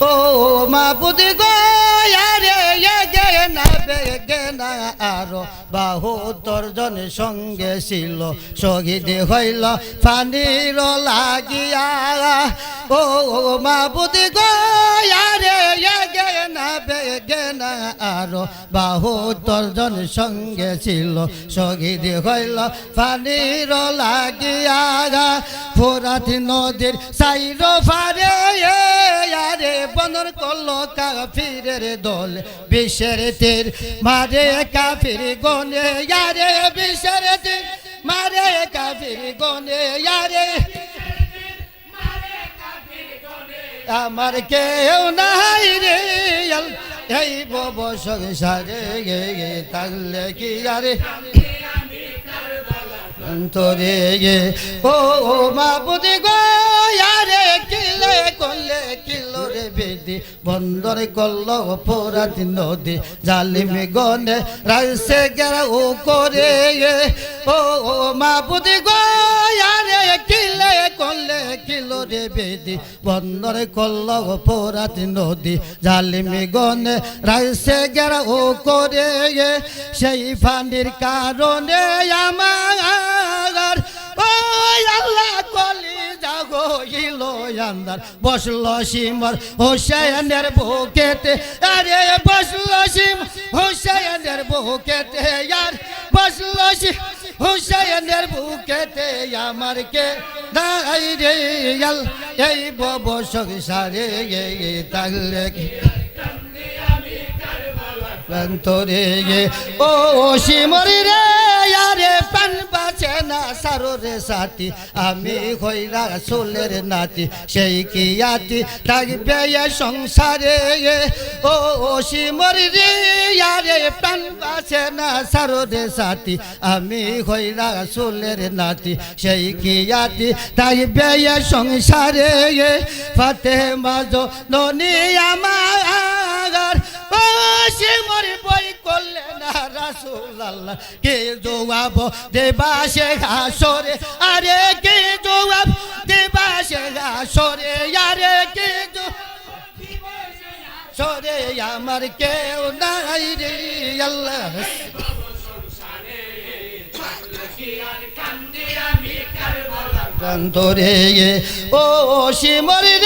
ও মা বুদি গো, আরে গে না, বেগে না, আরও বাহুতর জন সঙ্গে ছিল। শহীদ হইল পানির লাগিয়া। ও মা বুদি গো, আরে গে না, বেগে না, আরও বাহুতর জন সঙ্গে ছিল। শহীদ হইল পানির লাগিয়া। ফোরাত নদীর সাইর ফারে আরে বনর কল কাফিরের দল। বিশ্বের তীর মারে কাফির গনে, আরে বিশ্বের তীর মারে কাফির গনে, আরে আমার কেউ নাই রে এই বব সংসারে গে থাকলে কি আরে? অন্তরে গে। ও মা বুদি গো বন্দর করল অপরাধ নদী, জালিমি গনে রাইসে গেরা ও করে। ও ও মা বুদি গো কিলে করলে কিলো রে বেদি। বন্দর করল অপরাধ নদী, জালিমি গনে রাইসে গেরা ও করে। সেই ফান্ডির কারণে ইলো আন্দার বসল সিমর হোসেনের বুকেতে। আরে বসল সিম হোসেনের বুকেতে, আর বসল সিম হোসেনের বুকেতে আমার কে দাই রে এই বব সংসারে তাহলে প্রান্তরে ও শিমরি রে, আরে বাঁচে না সারো রে সাথী, আমি হইরা সোলের নাতি, সেই কি আতি থাকবে সংসারে? ও শিমরি রে, আরে পান বাঁচে না সারো রে সাথী, আমি হইরা সোলের নাতি, সেই কি আতি থাকবে সংসারে? ফাতে মাঝো ননি আমার না রাসুল আল্লাহ কে জবাব দেবা সে হাসরে? আরে কে জবাব দেবা সে হাসরে? আরে কে সরে, আমার কেউ নাই রে আল্লাহ। ও শিমরি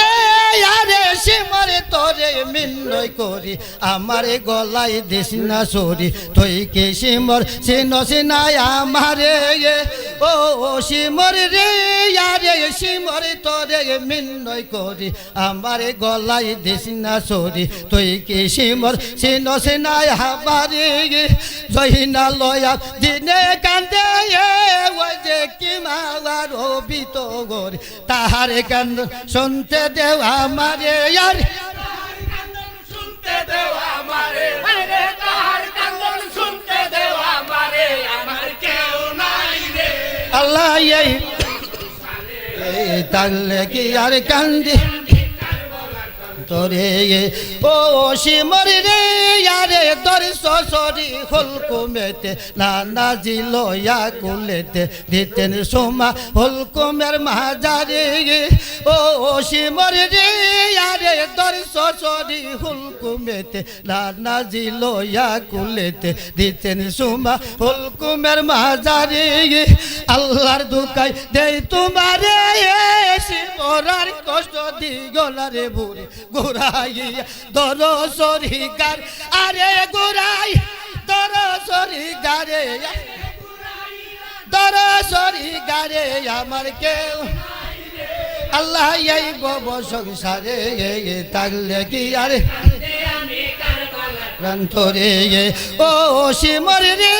তোরে মিন্নয় করি, আমার গলায় দিস না সরি। তুই কে শিমর? সিন সিনাই আমারে ও শিমরি রে, আরে শিমরি তোরে মিন্নয় করি, আমার গলায় দিস না সরি। তুই কে শিমর? সিন সিনাই আমারে জহিনা লয়া দিনে কান্দে ওই যে কি মালার অবিত গোর তাহার কান্দ শুনতে দেও আমারে আর আল্লাহ এই তাহলে কি আর কান্দি। তোরে ও শিমরি রে, আরে দর সরি হুলকুমেতে নানা জিল ইয়া কুলেতে, দিতেন সোমা হুলকুমের মাজারে। ও শিমরি রে, আরে দর সরি হুলকুমেতে নানা জিল ইয়া কুলেতে, দিতেন সোমা হুলকুমের মাজারে। আল্লাহর দুকাই দেই তোমারে শিমরার কষ্ট দিগলারে বুড়ি গোড়াইয়া দর সরিকার আরে গোড়াই দর সরিকারে দর সরিকারে আমার কেউ আল্লাহ এই বব সংসারে থাকলে কি আরে? প্রান্তরে ও শিমর রে,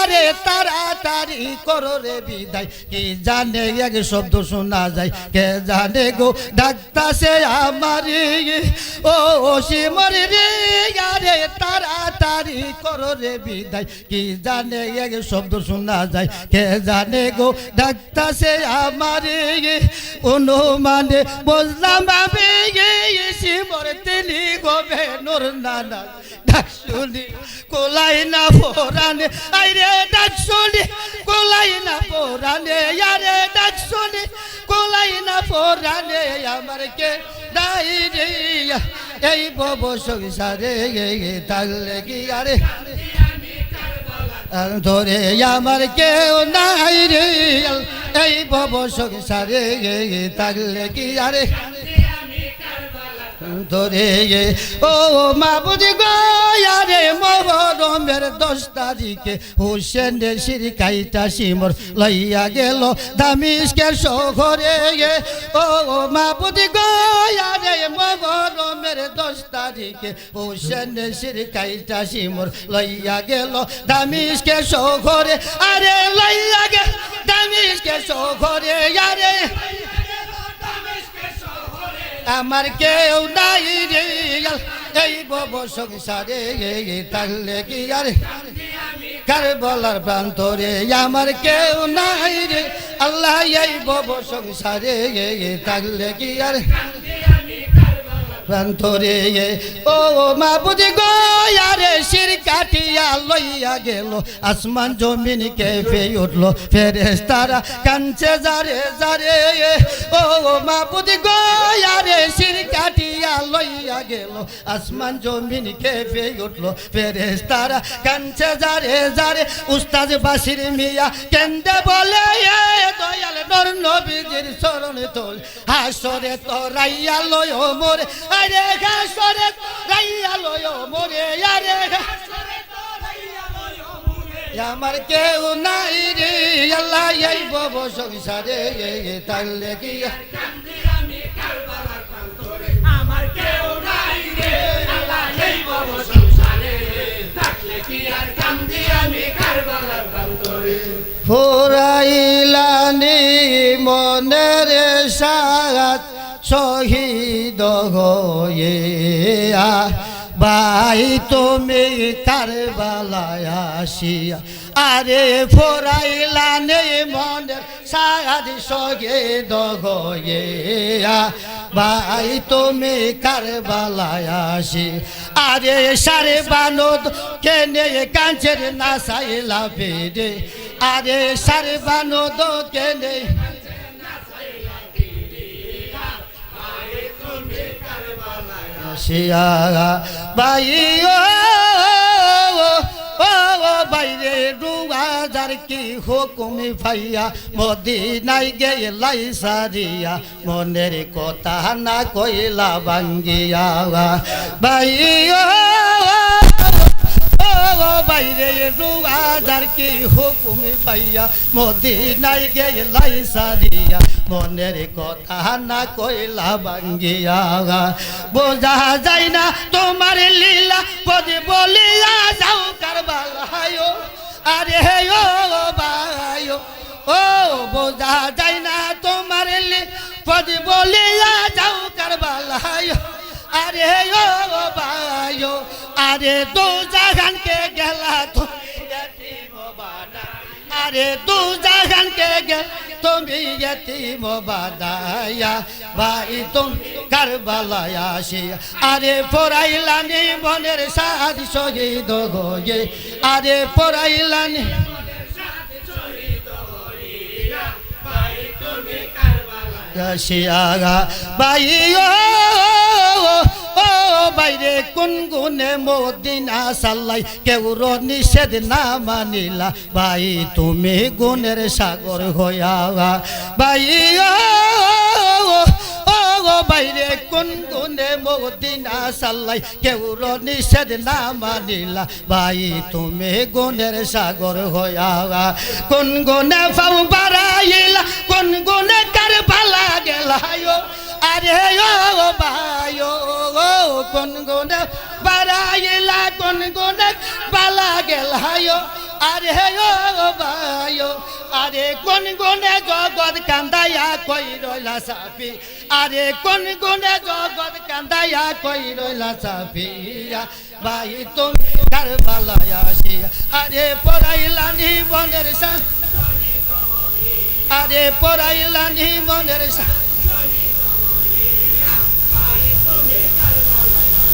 আরে তাড়াতাড়ি করো রে বিদায়। কি জানে এক শব্দ শোনা যায়, কে জানে গো ডাক্তাসে আমার ও শিমর রে, আরে তাড়াতাড়ি করো রে বিদায়। কি জানে এক শব্দ শোনা যায়, কে জানে গো ডাক্তাসে আমার অনুমানে বুঝলাম আমি শিমর তিনি গবে নোর নানা। ডাক শুনি, কোলাই না পরানে আইরে ডাক শুনি, কোলাই না পরানে আরে ডাক শুনি, কোলাই না পরানে আমার কে দাই রে, এই বব সংসারে তাহলে কি আরে ধরে আমার কেউ নাই রে, এই বব সংসারে থাকলে কি আরে ধরে ও মা বুঝি গো, আরে মহরমের দশ তারিখে হুসেন শির কাইটা সিমর লইয়া গেল দামিসকে শহরে ও মা বুঝি গো, আরে মহরমের দশ তারিখে হুসেন শির কাইটা সিমর লইয়া গেল দামিসকে শহরে। আরে লইয়া গে দামিসকে শহরে, আরে আমার কেউ নাই রে এই বব সংসারে তাহলে কি আর? কার বলার প্রান্তরে আমার কেউ নাই রে, আল্লাহ, এই বব সংসারে তাহলে কি আর? প্রান্তরে ও মা বুঝি গো, আরে শির কাটিয়া লইয়া গেল। আসমান জমিন কেঁপে উঠল ফেরেস তারা কাঞ্চে যারে যারে ও মা বুঝি গো, আরে শির কাটিয়া লইয়া গেল। আসমান জমিন কেঁপে উঠল ফেরেস তারা কাঞ্চে যারে যারে উস্তাদ বাসির মিয়া কেন্দে বলে নবীজির চরণে তোল। হাসরে তো রাইয়া লয় মোরে। আরে হাসরে রাইয়া লয় মোরে। আরে আমার কেউ নাই রে। আল্লাহ এই বব সংসারে কি আমার কেউ নাই রে। আল্লাহ এই বড় সংসারে কি আর কান্দি আমি কারবালার প্রান্তরে। শহীদ হয়ে ভাই তুমি কারবালায় আসিয়া, আরে ফোরাইলানি মনের সাত শহীদ হয়ে ভাই তুমি কারবালায় আসি আরে সারে বানদ কেনে কাঞ্চের নাসাইলা ফেরে, আরে সারে বানদ কেনে আসিয়া ভাই বাইরে দুয়াজার কি হুকুমি ভাইয়া মদিনাই গেলাই সারিয়া, মনের কথা না কইলা ভাঙ্গিয়া ভাই ও ও বাইরে রুয়াজার কি হুকুমি পাইয়া? মদিনাই গেলাই সারিয়া, মনের কথা না কইলা ভাঙ্গিয়া বোঝা যায় না তোমার লীলা, পদে বলিয়া যাও কারবালায়ো। আরে ও ভাই ও বোঝা যায় না তোমার পদ বলিয়া যাও কারবালায়ো। আরে ও ভাই আরে দুজাহানকে গেলা আরে দুজাহানকে গেল তুমি ইয়তিম বাদায়া। ভাই তুম কারবালায় আসি আরে পড়াইলানি মনের সাদ শহীদ হয়ে আরে পড়াইলানি আসিয়া। ভাই ও বাইরে, কোন গুনে মদিনা সাল্লাই? কেউ নিষেধ না মানিলা। ভাই, তুমি গুণের সাগর হইয়া ভাই বাইরে, কোন গুনে মদিনা সাল্লাই? কেউ নিষেধ না মানিলা। ভাই, তুমি গুণের সাগর হইয়া কোন গুনে ফাউ বাড়াইলা? কোন গুনে কার ভালা গেলায়ো? আরে, ও ভাই ও কোন গুনে বাড়াইলা কোন গুনে বালা গেলায়ো আরে ও ভাই আরে কোন গুনে জগৎ কান্দাইয়া কই রইলা সাপি আরে কোন গুনে জগৎ কান্দাইয়া কই রইলা সাপিয়া ভাই তুমি কারবালায় আসিয়া, আরে পড়াইলানি বনের সা আরে পড়াইলানি বনের সা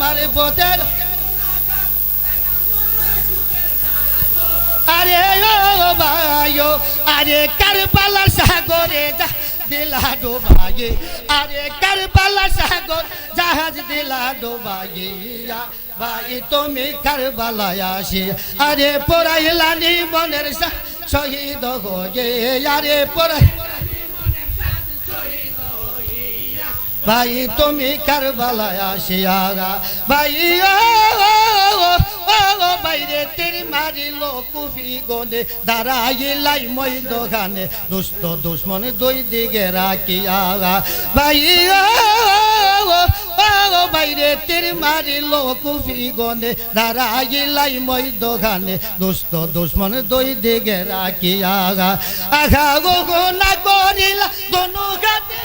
মারফতের আরে ও ভাই ও আরে কারবালা সাগরে যা দিলা ডোবাগে আরে কারবালা সাগর জাহাজ দিলা ডোবাগে ভাই তুমি কারবালায় আসি আরে পড়াইলানি মনের সা- শহীদ হয়ে আরে পড়াই ভাই, তুমি কারবালায় আসিয়া ভাই বাইরে তীর মারিল কুফি গনে, দাঁড়াইলাই মই দোকানে, দুষ্ট দুশ্মন দুই দিকে রাখিয়া ভাই বাইরে তীর মারিল কুফি গনে, দাঁড়াইলাই মই দোকানে, দুষ্ট দুশ্মন দুই দিকে রাখিয়া আঘা, গো না করিলা দনু গাতে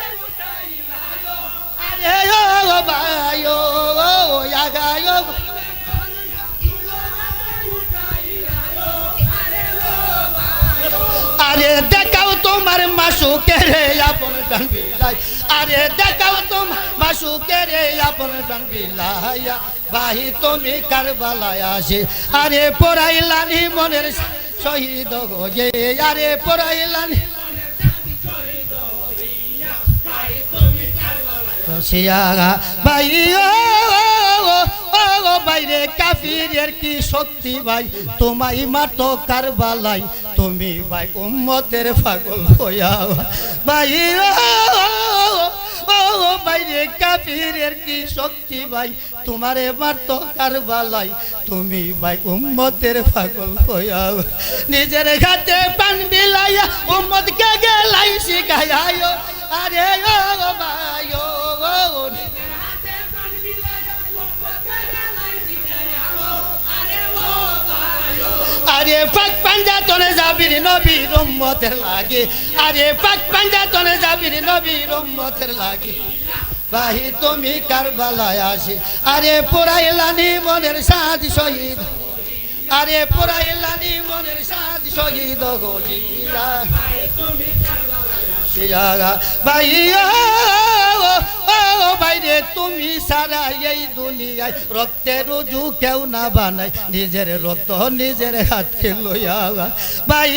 আরে দেখাও তোমার মাসুকে রে আপন টান বিলাই আরে দেখাও তোমার মাসুকে রে আপন টান বিলাইয়া ভাই তুমি কারবালায় আসে। আরে পড়াইলানি মনের শহীদ হয়ে আরে পড়াইলানি ও, ও, বাইরে কাফিরের কি শক্তি ভাই? তোমাই মাতো কারবালাই তুমি ভাই উম্মতের পাগল হইয়া ভাই। ও, বাইরে কাফিরের কি শক্তি ভাই? তোমারে মারতো কারবালাই তুমি ভাই উম্মতের পাগল হইয়া নিজের ঘাতে পান বিলাইয়া উম্মতকে গেলাই শিখাইয়া আরে ও ভাই আরে পাক পাঞ্জাতনে যাবির নবীর উম্মতের লাগে। আরে পাক পাঞ্জাতনে যাবির নবীর উম্মতের লাগে। ভাই তুমি কারবালায় আসে। আরে পোড়াইলানি মনের সাজ শহীদ। আরে পোড়াইলানি মনের সাজ শহীদ গজিরা শিয়াগা ভাই ও, ও, ও, বাইরে তুমি সারা এই দুনিয়ায় রক্তের রুজু কেউ না বানাই নিজের রক্ত নিজের হাতে লইয়া ভাই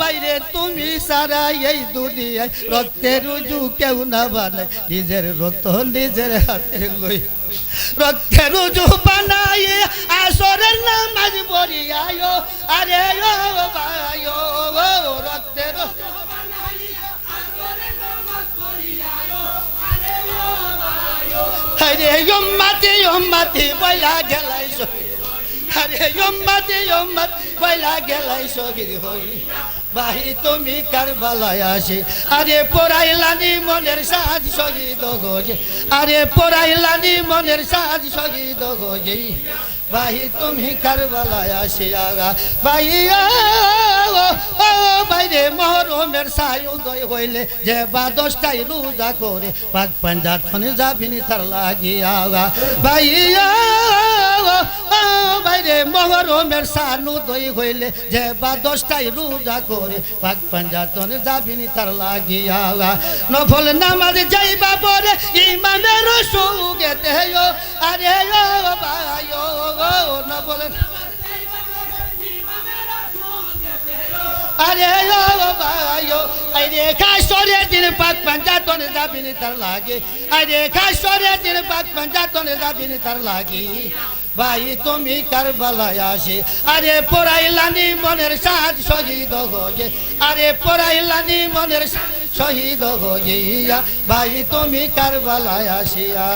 বাইরে তুমি সারা এই দুনিয়ায় রক্তের রুজু কেউ না বানাই নিজের রক্ত নিজের হাতে লই রক্তের রুজু বানাই আসরের নামাজ পড়িয়ায় আরে ও, ভাই রক্তের আরে ইম্মাতি ইম্মাতি বইলা গেলাই শহীদ আরে ইম্মাতি ইম্মাত বইলা গেলাই গিরি হই। ভাই তুমি কারবালায় আসে। আরে পড়াইলানি মনের সাজ শহীদ গজে আরে পড়াইলানি মনের সাজ শহীদ গজে ভাই তুমি কারবালায় আসিয়া ভাইয়া ভাই ও, বাইরে মহরমের সাই উদয় হইলে যে বা দশটাই রোজা করে পাক পাঞ্জাব যাবিনি তার লাগিয়া ভাইয়া বাইরে মহরমের সান উদয় হইলে যে বা দশটাই রোজা করে, পাক পাঞ্জাব ফোনে যাবিনি তার লাগিয়া। নফল নামাজ যাইবা পরে ইমামের সুগেতে আরে ও ভাই ও আরে ও ভাই আরে পাঞ্জাতনে লাগে আরে পাঞ্জাতনে ভাই, তুমি কারবালায় আসে। আরে পড়াইলানি মনের সাজ শহীদ হয়ে। আরে পড়াইলানি মনের শহীদ হইয়া ভাই, তুমি কারবালায় আসিয়া।